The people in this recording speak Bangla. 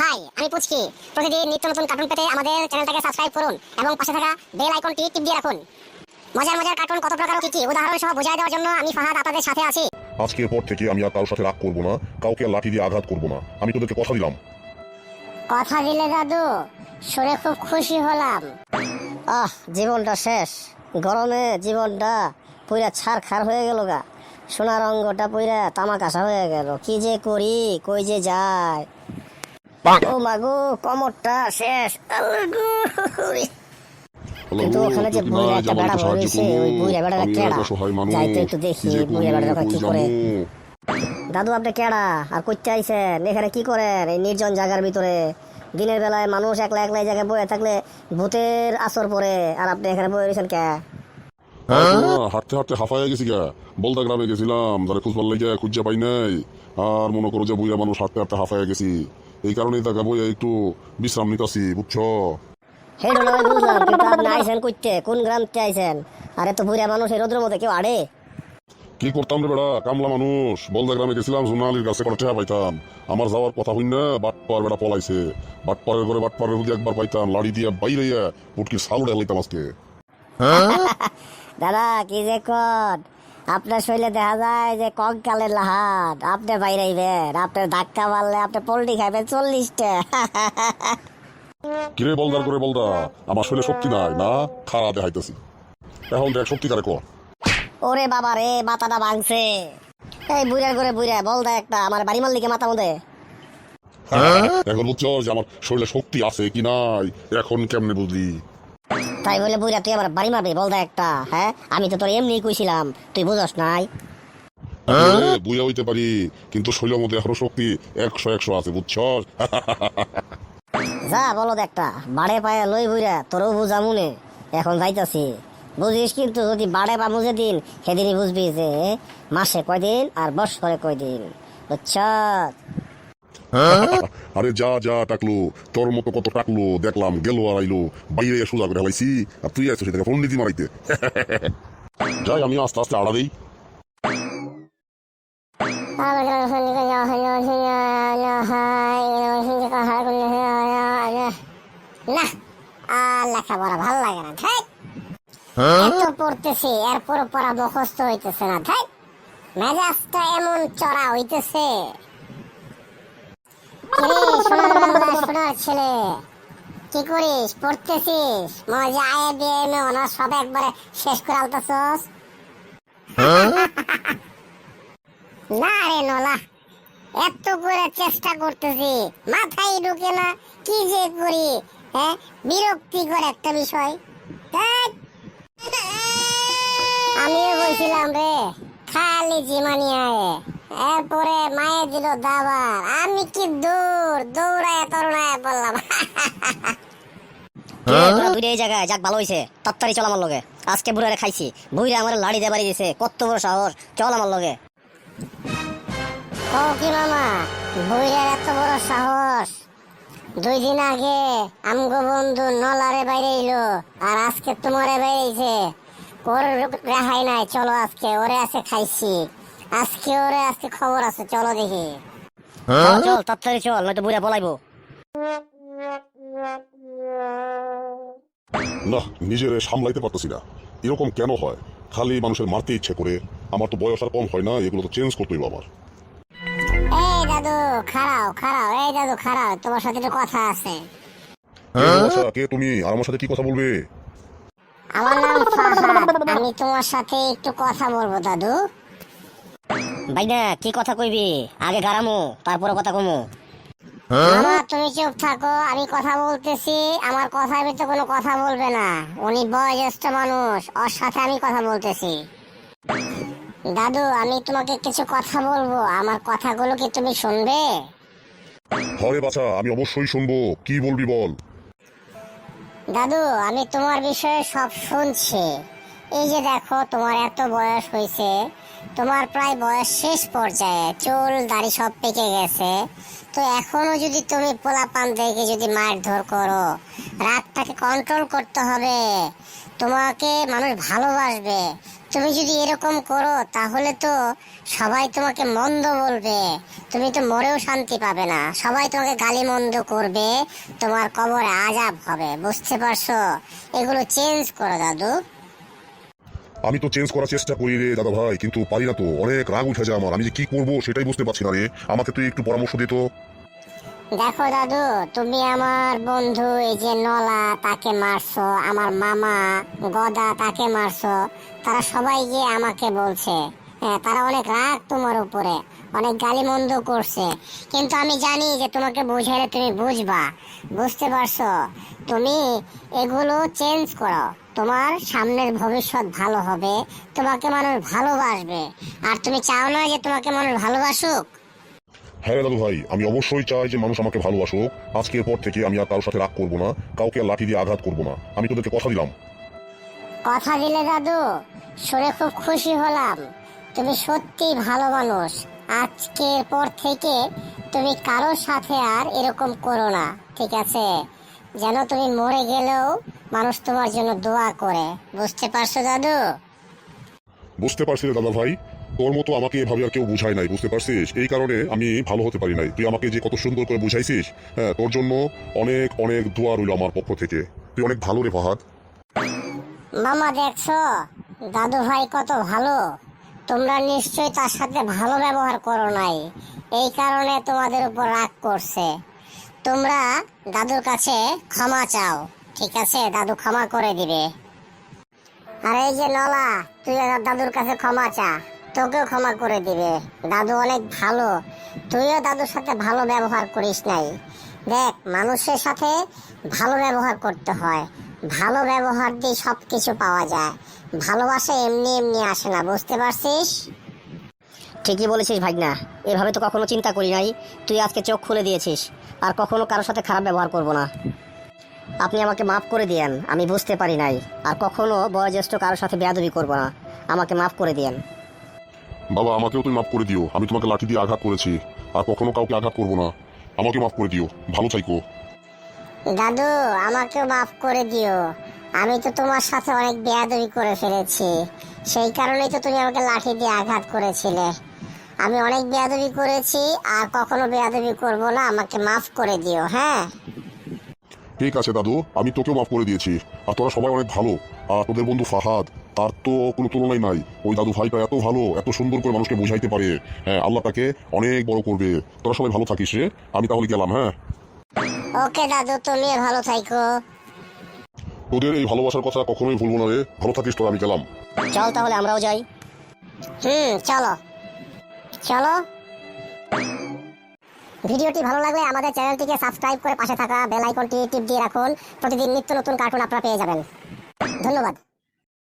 হাই আমি পুচকি। প্রতিদিন নিত্য নতুন কার্টুন পেতে আমাদের চ্যানেলটাকে সাবস্ক্রাইব করুন এবং পাশে থাকা বেল আইকনটি টিপ দিয়ে রাখুন। মজার মজার কার্টুন কত প্রকার কি কি উদাহরণ সহ বোঝাই দেওয়ার জন্য আমি ফাহাদ আপনাদের সাথে আছি। আজকের পর থেকে আমি আর কারোর সাথে রাগ করব না কাউকে লাঠি দিয়ে আঘাত করব না। আমি তোদেরকে কথা দিলাম। কথা দিলে দাদু শুনে খুব খুশি হলাম। আহ জীবনটা শেষ। গরমে জীবনটা পুরা ছাড় খার হয়ে গেল গা। সোনার অঙ্গটা পুরা তামাকাশা হয়ে গেল। কি যে করি কই যে যায় ও মাগো কমরটা শেষ। কিন্তু ওখানে যে বুড়া একটা বেড়া ওই বুড়া বেড়াটা কেডা? যাইতে একটু দেখি বুড়া বেড়াটা কি করে? দাদু আপনি কেডা? আর করতে আইছেন এখানে কি করেন? এই নির্জন জায়গার ভিতরে। দিনের বেলায় মানুষ একলা একলা এই জায়গায় বয়ে থাকলে ভূতের আসর পরে আর আপনি এখানে বয়ে রয়েছেন কে? হাঁটতে হাঁটতে হাফায় গেছি গা। বলদা গ্রামে গেছিলাম তাহলে খুঁজবার লেগে খুঁজে পাই নাই। আর মনে করো যে বুইয়া মানুষ হাঁটতে হাঁটতে হাফায় গেছি। এই কারণেই তাকে বইয়া একটু বিশ্রাম নিতেছি বুঝছ? নয় বুঝলাম কিন্তু আপনি আইছেন কইতে কোন আইছেন? আর এত বুড়া মানুষ এই রোদ্রের মধ্যে কেউ আড়ে? কি করতাম রে বেড়া কামলা মানুষ। বলদা গ্রামে গেছিলাম সোনালির কাছে কটা টেহা পাইতাম। আমার যাওয়ার কথা হই না বাটপার বেড়া পলাইছে। বাটপারের করে বাটপারের যদি একবার পাইতাম লাড়ি দিয়ে বাইরে পুটকির সালু ঢালাইতাম আজকে। দাদা কি যে আপনার শরীরে দেখা যায় যে কঙ্কালের লাহাট আপনি বাইরাইবেন আপনার ধাক্কা মারলে আপনি পোল্ট্রি খাইবেন চল্লিশটা। কিরে বলদার করে বলদা আমার শরীরে শক্তি নাই না? খাড়া দেখাইতেছি। এখন দেখ শক্তি কারে কর। ওরে বাবা রে মাথাটা ভাঙছে। এই বুড়ার করে বুড়া বল দা একটা আমার বাড়ি মাল্লিকে মাথা মধ্যে। এখন বুঝছ যে আমার শরীরে শক্তি আছে কি নাই? এখন কেমনে বুঝলি? তাই বলে বুড়া তুই আমার বাড়ি মারবি বল দা একটা হ্যাঁ? আমি তো তোর এমনি কইছিলাম তুই বুঝস নাই। বুঝা হইতে পারি কিন্তু শরীরের মধ্যে এখনও শক্তি একশো একশো আছে বুঝছ যা বলো একটা বাড়ে পায়ে লই বুড়া তোরও বুঝা মনে এখন যাইতাছি। বুঝিস কিন্তু যদি বাড়ে পা মুজে দিন সেদিনই বুঝবি যে মাসে কয়দিন আর বৎসরে কয়দিন বুঝছ আরে যা যা টাকলো তোর মতো কত টাকলো দেখলাম গেল আর আইলো বাইরে সোজা করে হেলাইছি আর তুই সেটাকে ফোন মারাইতে। যাই আমি আস্তে আস্তে আড়া দেই। না আর লেখাপড়া ভালো লাগে না থাই। এত পড়তেছি এরপর পড়া মুখস্থ হইতেছে না মেজাজটা এমন চড়া হইতেছে। কিরে সোনার বাংলা সোনার ছেলে। কি করিস? পড়তেছিস? মজা আয়ে দিয়ে এমে অনার্স সব একবারে শেষ করে আলতাছস। না রে নলা এত করে চেষ্টা করতেছি মাথায় ঢুকে না কি যে করি হ্যাঁ বিরক্তিকর একটা বিষয়। আমিও বলছিলাম রে খালি জিমানি আয়ে এরপরে মায়ে দিল দাবার। আমি কি দূর? দৌড়ায় তরুণায় বললাম। তোরা এই জায়গায় যাক ভালো হইছে। তাড়াতাড়ি চল আমার লগে। আজকে বুড়ারে খাইছি। বুড়া আমার লাড়ি দিয়ে বাড়ি দিছে। কত বড় সাহস। চল আমার লগে। ও কি মামা? এত বড় সাহস। দুই দিন আগে আমগো বন্ধু নলারে বাইরে এলো আর আজকে তোমারে ওর রেহাই নাই। চলো আজকে ওরে আছে খাইছি। আজকে ওরে আজকে খবর আছে চলো দেখি। চল চল তাড়াতাড়ি চল নয়তো বুড়া পলাইবো না নিজের সামলাইতে পারতেছি না। এরকম কেন হয়? খালি মানুষের মারতে ইচ্ছে করে। আমার তো বয়স আর কম হয় না এগুলো তো চেঞ্জ করতেই আমার। এই দাদু খাড়াও খাড়াও এই দাদু খাড়াও তোমার সাথে একটু কথা আছে। আচ্ছা কে তুমি? আর আমার সাথে কি কথা বলবে? আমার নাম ফাহাদ আমি তোমার সাথে একটু কথা বলব দাদু। না কি কথা কইবি? আগে গারামু তারপরে কথা কমু। মামা তুমি চুপ থাকো আমি কথা বলতেছি আমার কথার ভিতরে কোনো কথা বলবে না। উনি বয়োজ্যেষ্ঠ মানুষ ওর সাথে আমি কথা বলতেছি। দাদু আমি তোমাকে কিছু কথা বলব আমার কথাগুলো কি তুমি শুনবে? হরে বাছা আমি অবশ্যই শুনব কি বলবি বল? দাদু আমি তোমার বিষয়ে সব শুনছি। এই যে দেখো, তোমার এত বয়স হয়েছে তোমার প্রায় বয়স শেষ পর্যায়ে, চুল, দাড়ি সব পেকে গেছে। তো এখনও যদি তুমি পোলাপান দেখে যদি মারধর করো, রাগটাকে কন্ট্রোল করতে হবে। তোমাকে মানুষ ভালোবাসবে। তুমি যদি এরকম করো, তাহলে তো সবাই তোমাকে মন্দ বলবে। তুমি তো মরেও শান্তি পাবে না। সবাই তোমাকে গালি মন্দ করবে। তোমার কবরে আজাব হবে, বুঝতে পারছ? এগুলো চেঞ্জ করো, দাদু। আমি তো চেঞ্জ করার চেষ্টা করি রে দাদা ভাই, কিন্তু পারি না তো। অনেক রাগ উঠে যায় আমার। আমি যে কি করব সেটাই বুঝতে পারছি না রে। আমাকে তুই একটু পরামর্শ দিত দেখো দাদু, তুমি আমার বন্ধু, এই যে নলা, তাকে মারছো। আমার মামা, গদা, তাকে মারছো। তারা সবাই গিয়ে আমাকে বলছে। হ্যাঁ তারা অনেক রাগ তোমার উপরে। অনেক গালি মন্দ করছে। কিন্তু আমি জানি যে তোমাকে বুঝাইলে তুমি বুঝবা। বুঝতে পারছ? তুমি এগুলো চেঞ্জ করো। তোমার সামনের ভবিষ্যৎ ভালো হবে তোমাকে মানুষ ভালোবাসবে। আর তুমি চাও না যে তোমাকে মানুষ ভালোবাসুক? হ্যাঁ দাদু ভাই আমি অবশ্যই চাই যে মানুষ আমাকে ভালোবাসুক। আজকের পর থেকে আমি আর কারোর সাথে রাগ করব না কাউকে লাঠি দিয়ে আঘাত করব না। আমি তোদেরকে কথা দিলাম। কথা দিলে দাদু শুনে খুব খুশি হলাম। তুমি সত্যি ভালো মানুষ। আজকের পর থেকে তুমি কারোর সাথে আর এরকম করো না ঠিক আছে? যেন তুমি মরে গেলেও মানুষ তোমার জন্য দোয়া করে। বুঝতে পারছ দাদু? বুঝতে পারছি রে দাদা ভাই। তোর মতো আমাকে এভাবে আর কেউ বুঝায় নাই বুঝতে পারছিস? এই কারণে আমি ভালো হতে পারি নাই। তুই আমাকে যে কত সুন্দর করে বুঝাইছিস হ্যাঁ তোর জন্য অনেক অনেক দোয়া রইল আমার পক্ষ থেকে। তুই অনেক ভালো রে ফাহাদ। মামা দেখছ? দাদু ভাই কত ভালো। তোমরা নিশ্চয়ই তার সাথে ভালো ব্যবহার করো নাই। এই কারণে তোমাদের উপর রাগ করছে। তোমরা দাদুর কাছে ক্ষমা চাও, ঠিক আছে? দাদু ক্ষমা করে দিবে। আর এই যে নলা, তুই দাদুর কাছে ক্ষমা চা, তোকেও ক্ষমা করে দিবে। দাদু অনেক ভালো, তুইও দাদুর সাথে ভালো ব্যবহার করিস নাই। দেখ, মানুষের সাথে ভালো ব্যবহার করতে হয়। ভালো ব্যবহার দিয়ে সব কিছু পাওয়া যায়। ভালোবাসা এমনি এমনি আসে না বুঝতে পারছিস? ঠিকই বলেছিস ভাগনা এভাবে তো কখনো চিন্তা করি নাই। তুই আজকে চোখ খুলে দিয়েছিস আর কখনো কারোর সাথে খারাপ ব্যবহার করব না। আপনি আমাকে মাফ করে দিয়েন আমি বুঝতে পারি নাই আর কখনো বয়োজ্যেষ্ঠ কারোর সাথে বেয়াদবি করব না। আমাকে মাফ করে দিয়েন। বাবা আমাকেও তুমি মাফ করে দিও। আমি তোমাকে লাঠি দিয়ে আঘাত করেছি আর কখনো কাউকে আঘাত করব না। আমাকে মাফ করে দিও। ভালো চাইকো। দাদু আমাকে মাফ করে দিও। আমি তো তোমার সাথে অনেক বেয়াদবি করে ফেলেছি। সেই কারণেই তো তুমি আমাকে লাঠি দিয়ে আঘাত করেছিলে। আমি অনেক বেয়াদবি করেছি, আর কখনো বেয়াদবি করব না। আমাকে মাফ করে দিও হ্যাঁ? ঠিক আছে দাদু, আমি তোকেও মাফ করে দিয়েছি। আর তোরা সবাই অনেক ভালো। আর তোদের বন্ধু ফাহাদ, তার তো কোনো তুলনাই নাই। ওই দাদু ভাইটা এত ভালো, এত সুন্দর করে মানুষকে বুঝাইতে পারে। হ্যাঁ আল্লাহ তাকে অনেক বড় করবে। তোরা সবাই ভালো থাকিস রে। আমি তাহলে গেলাম হ্যাঁ? ওকে দাদু তুমি ভালো থাইকো। তোদের এই ভালোবাসার কথা কখনোই ভুলবো না রে। ভালো থাকিস তোরা আমি গেলাম। চল তাহলে আমরাও যাই। হুম চলো। চলো। ভিডিওটি ভালো লাগলে আমাদের চ্যানেলটিকে সাবস্ক্রাইব করে পাশে থাকা বেল আইকনটি টিপ দিয়ে রাখুন। প্রতিদিন নিত্য নতুন কার্টুন আপনারা পেয়ে যাবেন। ধন্যবাদ।